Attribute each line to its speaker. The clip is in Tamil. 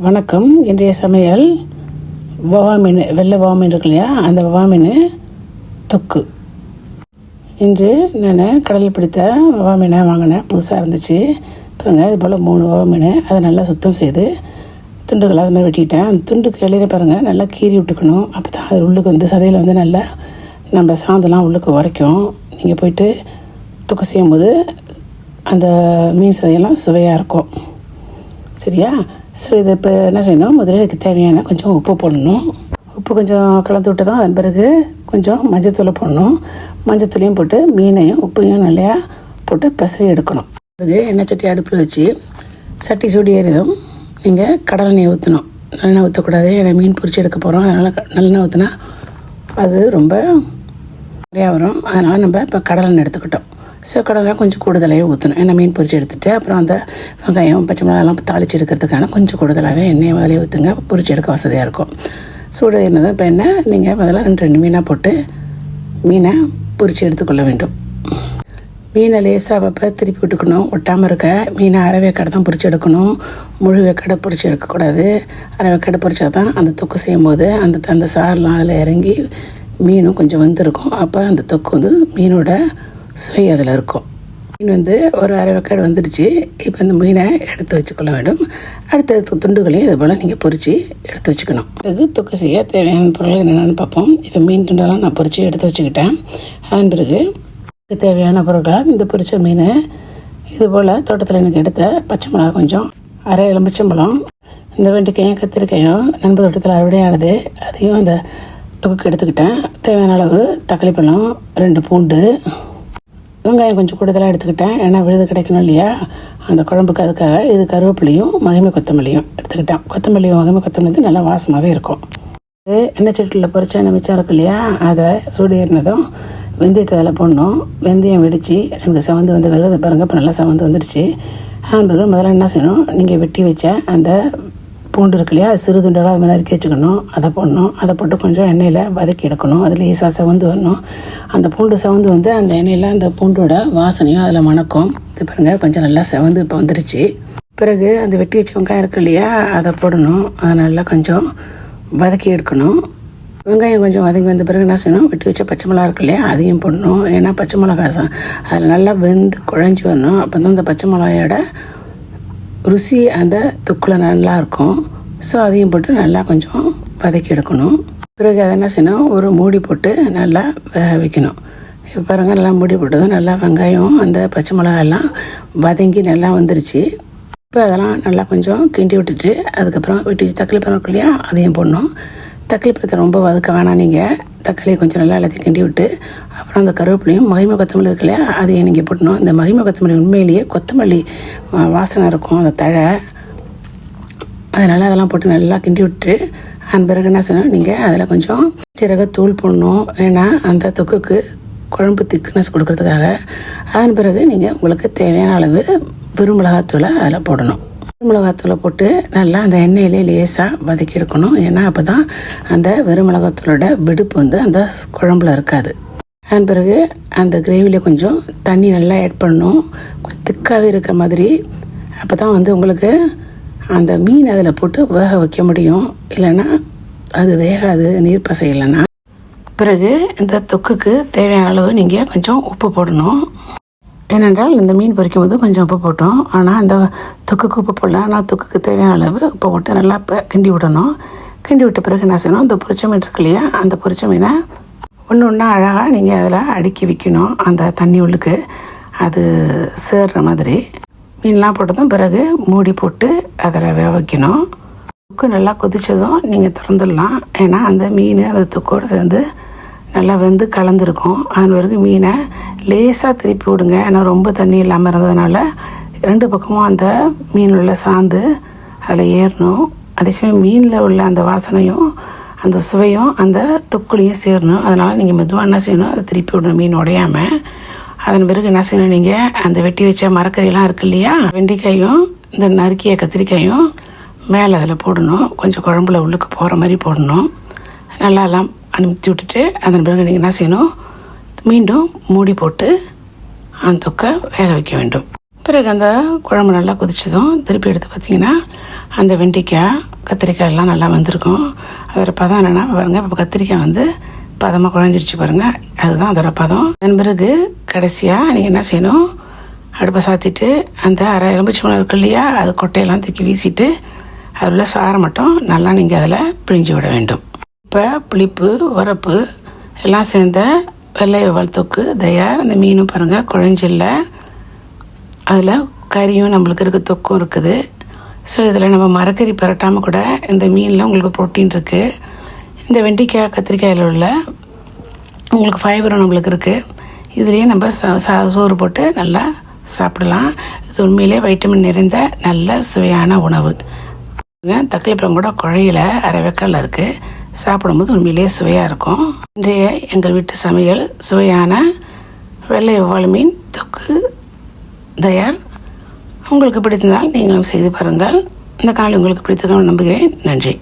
Speaker 1: வணக்கம். இன்றைய சமையல் வவா மீன் வெள்ளை வவா மீன் இருக்கு இல்லையா? அந்த வவா மீன் தொக்கு. இன்று நான் கடலில் பிடித்த வவா மீனை வாங்கினேன். புதுசாக இருந்துச்சு. பாருங்கள் இது போல் மூணு வவா மீன் அதை நல்லா சுத்தம் செய்து துண்டுகளை அது மாதிரி வெட்டிக்கிட்டேன் அந்த துண்டுக்கு இலையில பாருங்கள் நல்லா கீறி விட்டுக்கணும். அப்போ தான் அது உள்ளுக்கு வந்து சதையில் வந்து நல்லா நம்ம சாந்தெல்லாம் உள்ளுக்கு உரைக்கும். நீங்கள் போயிட்டு தொக்கு செய்யும்போது அந்த மீன் சதையெல்லாம் சுவையாக இருக்கும். சரியா? ஸோ இதை இப்போ என்ன செய்யணும்? முதல்ல இதுக்கு தேவையான கொஞ்சம் உப்பு போடணும். உப்பு கொஞ்சம் கலந்து விட்டு தான் அதன் பிறகு கொஞ்சம் மஞ்சத்தூளை போடணும். மஞ்சத்தூளையும் போட்டு மீனையும் உப்பையும் நல்லா போட்டு பெசரி எடுக்கணும். பிறகு எண்ணெய் சட்டி அடுப்பில் வச்சு சட்டி சூடி ஏறிதும் நீங்கள் கடலெண்ணெய் ஊற்றணும் நல்லெண்ணெய் ஊற்றக்கூடாது ஏன்னா மீன் பொரிச்சு எடுக்க போகிறோம் அதனால் க- நல்லெண்ணெய் ஊற்றினா அது ரொம்ப நிறையா வரும். அதனால் நம்ம இப்போ கடலெண்ணெய் எடுத்துக்கிட்டோம். ஸோ கடலை கொஞ்சம் கூடுதலாகவே ஊற்றணும். ஏன்னா மீன் பொரிச்சு எடுத்துட்டு அப்புறம் அந்த வெங்காயம் பச்சை மிளகாலாம் தாளிச்சு எடுக்கிறதுக்கான கொஞ்சம் கூடுதலாகவே எண்ணெயை முதலே ஊற்றுங்க பொரிச்சு எடுக்க வசதியாக இருக்கும். சூடு என்னது இப்போ என்ன நீங்கள் முதல்ல ரெண்டு ரெண்டு மீனாக போட்டு மீனை பொரிச்சு எடுத்துக்கொள்ள வேண்டும். மீனை லேசாக வைப்ப திருப்பி விட்டுக்கணும். ஒட்டாமல் இருக்க மீனை அரை வேக்காடை தான் பொறிச்சு எடுக்கணும். முழு வேக்காடை பொறிச்சு எடுக்கக்கூடாது. அரை வேக்காடை பொரிச்சா தான் அந்த தொக்கு செய்யும் போது அந்த அந்த சாரெலாம் அதில் இறங்கி மீனும் கொஞ்சம் வந்திருக்கும். அப்போ அந்த தொக்கு வந்து மீனோட சுவை அதில் இருக்கும். மீன் வந்து ஒரு அரை வக்காடு வந்துடுச்சு. இப்போ இந்த மீனை எடுத்து வச்சுக்கொள்ள வேண்டும். அடுத்த துண்டுகளையும் இது போல் நீங்கள் பொரித்து எடுத்து வச்சுக்கணும். பிறகு தொக்கு செய்ய தேவையான பொருள் என்னென்னு பார்ப்போம். இப்போ மீன் துண்டெல்லாம் நான் பொறிச்சு எடுத்து வச்சுக்கிட்டேன். அதன் பிறகு இதுக்கு தேவையான பொருட்கள் இந்த பொறிச்ச மீன் இது போல் தோட்டத்தில் எனக்கு எடுத்த பச்சை மிளகா கொஞ்சம் அரை எலுமிச்சம்பழம் இந்த வெண்டைக்காயும் கத்திரிக்காயும் நண்பர் தோட்டத்தில் அறுவடையானது அதையும் அந்த தொகுக்கு எடுத்துக்கிட்டேன். தேவையான அளவு தக்காளி பழம் ரெண்டு பூண்டு வெங்காயம் கொஞ்சம் கூடுதலாக எடுத்துக்கிட்டேன். ஏன்னா விழுது கிடைக்கணும் இல்லையா? அந்த குழம்புக்கு அதுக்காக இது கருவேப்பிலையும் மகிமை கொத்தமல்லியும் எடுத்துக்கிட்டேன். கொத்தமல்லியும் மகிமை கொத்தமல்லி நல்லா வாசமாகவே இருக்கும். இது எண்ணெய் சட்டியில் பொறிச்ச எண்ணெய் மிச்சம் இருக்கு இல்லையா? அதை சூடு ஏறினதும் வெந்தயத்தை அதில் போடணும். வெந்தயம் வெடித்து எனக்கு செவந்து வந்து பிறகு பாருங்கள் இப்போ நல்லா செவந்து வந்துடுச்சு ஹேம்பர்கள் முதல்ல என்ன செய்யணும்? நீங்கள் வெட்டி வச்ச அந்த பூண்டு இருக்கு இல்லையா? அது சிறு துண்டெல்லாம் அது மாதிரி நறுக்கி வச்சுக்கணும் அதை போடணும். அதை போட்டு கொஞ்சம் எண்ணெயில் வதக்கி எடுக்கணும். அதில் ஈஸாக செவந்து வரணும். அந்த பூண்டு செவந்து வந்து அந்த எண்ணெயில் அந்த பூண்டோட வாசனையும் அதில் மணக்கும். இது பாருங்கள் கொஞ்சம் நல்லா செவந்து இப்போ வந்துருச்சு. பிறகு அந்த வெட்டி வச்ச வெங்காயம் இருக்கு இல்லையா அதை போடணும். அதை நல்லா கொஞ்சம் வதக்கி எடுக்கணும். வெங்காயம் கொஞ்சம் வதங்கி வந்த பிறகு என்ன செய்யணும்? வெட்டி வச்ச பச்சை மிளகா இருக்கு இல்லையா அதையும் போடணும். ஏன்னா பச்சை மிளகா அதில் நல்லா வெந்து குழஞ்சி வரணும். அப்போ தான் அந்த பச்சை மிளகாயோட ருசி அந்த துக்கில் நல்லா இருக்கும். ஸோ அதையும் போட்டு நல்லா கொஞ்சம் வதக்கி எடுக்கணும். பிறகு அதை என்ன செய்யணும்? ஒரு மூடி போட்டு நல்லா வேக வைக்கணும். இப்போ பாருங்கள் நல்லா மூடி போட்டதும் நல்லா வெங்காயம் அந்த பச்சை மிளகாயெல்லாம் வதங்கி நல்லா வந்துருச்சு. இப்போ அதெல்லாம் நல்லா கொஞ்சம் கிண்டி விட்டுட்டு அதுக்கப்புறம் வெட்டி வச்சு தக்காளி பழம் இருக்கு இல்லையா அதையும் போடணும். தக்காளி பழத்தை ரொம்ப வதக்க வேணாம் நீங்கள் தக்காளியை கொஞ்சம் நல்லா எல்லாத்தையும் கிண்டி விட்டு அப்புறம் அந்த கருவேப்பிலையும் மகிமை கொத்தமல்லி இருக்குல்ல அதையும் நீங்கள் போட்டணும் இந்த மகிமை கொத்தமல்லி உண்மையிலேயே கொத்தமல்லி வாசனை இருக்கும் அந்த தழை. அதனால் அதெல்லாம் போட்டு நல்லா கிண்டி விட்டு அதன் பிறகு என்ன செய்யணும்? நீங்கள் அதில் கொஞ்சம் சீரகத்தூள் போடணும். ஏன்னா அந்த தொக்குக்கு குழம்பு திக்னஸ் கொடுக்கறதுக்காக. அதன் பிறகு நீங்கள் உங்களுக்கு தேவையான அளவு வெறும் மிளகாத்தூளை அதில் போடணும். வெறுமிளகாத்தூளை போட்டு நல்லா அந்த எண்ணெயிலே லேசாக வதக்கி எடுக்கணும். ஏன்னா அப்போ தான் அந்த வெறுமிளகாத்தூளோட வெடுப்பு வந்து அந்த குழம்புல இருக்காது. அதன் பிறகு அந்த கிரேவியில் கொஞ்சம் தண்ணி நல்லா ஆட் பண்ணணும். கொஞ்சம் திக்காகவே இருக்க மாதிரி. அப்போ தான் வந்து உங்களுக்கு அந்த மீன் அதில் போட்டு வேக வைக்க முடியும். இல்லைன்னா அது வேகாது நீர் பசை இல்லைன்னா பிறகு இந்த தொக்குக்கு தேவையான அளவு நீங்கள் கொஞ்சம் உப்பு போடணும். ஏனென்றால் இந்த மீன் பொரிக்கும் போது கொஞ்சம் உப்பு போட்டோம். ஆனால் அந்த தொக்குக்கு உப்பு போடல. ஆனால் தொக்குக்கு தேவையான அளவு உப்பு போட்டு நல்லா கிண்டி விடணும். கிண்டி விட்ட பிறகு என்ன செய்யணும்? அந்த பொரிச்ச மீன் இருக்கு இல்லையா? அந்த பொரிச்ச மீனை ஒன்று ஒன்றா அழகாக நீங்கள் அதில் அடுக்கி வைக்கணும். அந்த தண்ணி உள்ளுக்கு. அது சேர்ற மாதிரி. மீன்லாம் போட்டதும் பிறகு மூடி போட்டு அதில் வேக வைக்கணும். தொக்கு நல்லா கொதித்ததும் நீங்கள் திறந்துடலாம். ஏன்னா அந்த மீன் அந்த தொக்கோடு சேர்ந்து நல்லா வெந்து கலந்துருக்கும். அதன் பிறகு மீனை லேசாக திருப்பி விடுங்க. ஏன்னா ரொம்ப தண்ணி இல்லாமல் இருந்ததுனால ரெண்டு பக்கமும் அந்த மீன் உள்ள சாந்து அதில் ஏறணும். அதே சமயம் மீனில் உள்ள அந்த வாசனையும் அந்த சுவையும் அந்த தொக்குலையும் சேரணும். அதனால் நீங்கள் மெதுவாக என்ன செய்யணும்? அதை திருப்பி விடணும் மீன் உடையாமல் அதன் பிறகு என்ன செய்யணும் நீங்கள் அந்த வெட்டி வச்ச மரக்கறியெல்லாம் இருக்கு இல்லையா? வெண்டைக்காயும் இந்த நறுக்கிய கத்திரிக்காயும் மேலே அதில் போடணும். கொஞ்சம் குழம்புல உள்ளுக்கு போகிற மாதிரி போடணும். நல்லாலாம் அனுப்பி விட்டுட்டு அதன் பிறகு நீங்கள் என்ன செய்யணும்? மீண்டும் மூடி போட்டு அந்த தொக்கை வேக வைக்க வேண்டும். பிறகு அந்த குழம்பு நல்லா கொதிச்சதும் திருப்பி எடுத்து பார்த்தீங்கன்னா அந்த வெண்டைக்காய் கத்திரிக்காய் எல்லாம் நல்லா வந்திருக்கும். அதோடய பதம் என்னென்னா பாருங்கள் இப்போ கத்திரிக்காய் வந்து பதமாக குழஞ்சிருச்சு பாருங்கள் அதுதான் அதோடய பதம். அதன் பிறகு கடைசியாக நீங்கள் என்ன செய்யணும்? அடுப்பை சாத்திட்டு அந்த அரை எலும்புச்சி மணம் இருக்கு இல்லையா அது கொட்டையெல்லாம் தூக்கி வீசிட்டு அதில் உள்ள சாரை மட்டும் நல்லா நீங்கள் அதில் பிழிஞ்சு விட வேண்டும். இப்போ புளிப்பு உரப்பு எல்லாம் சேர்ந்த வெள்ளை வளத்துக்கு தொக்கு தயார் அந்த மீனும் பாருங்கள் குழஞ்சில்ல. அதில் கறியும் நம்மளுக்கு இருக்க தொக்கும் இருக்குது. ஸோ இதில் நம்ம மரக்கறி பரட்டாமல் கூட இந்த மீனில் உங்களுக்கு ப்ரோட்டீன் இருக்குது இந்த வெண்டைக்காய் கத்திரிக்காயில் உள்ள உங்களுக்கு ஃபைபரும் நம்மளுக்கு இருக்குது இதுலேயே நம்ம ச சா- சோறு போட்டு நல்லா சாப்பிடலாம். இது உண்மையிலே வைட்டமின் நிறைந்த நல்ல சுவையான உணவு. தக்காளி பழம் கூட குழையில் அரை வெக்கல்ல இருக்குது சாப்பிடும்போது உண்மையிலேயே சுவையாக இருக்கும். இன்றைய எங்கள் வீட்டு சமையல் சுவையான வெள்ளை ஒவ்வாள் மீன் தொக்கு தயார். உங்களுக்கு பிடித்திருந்தால் நீங்களும் செய்து பாருங்கள். இந்த காலை உங்களுக்கு பிடித்திருக்கும் நம்புகிறேன். நன்றி.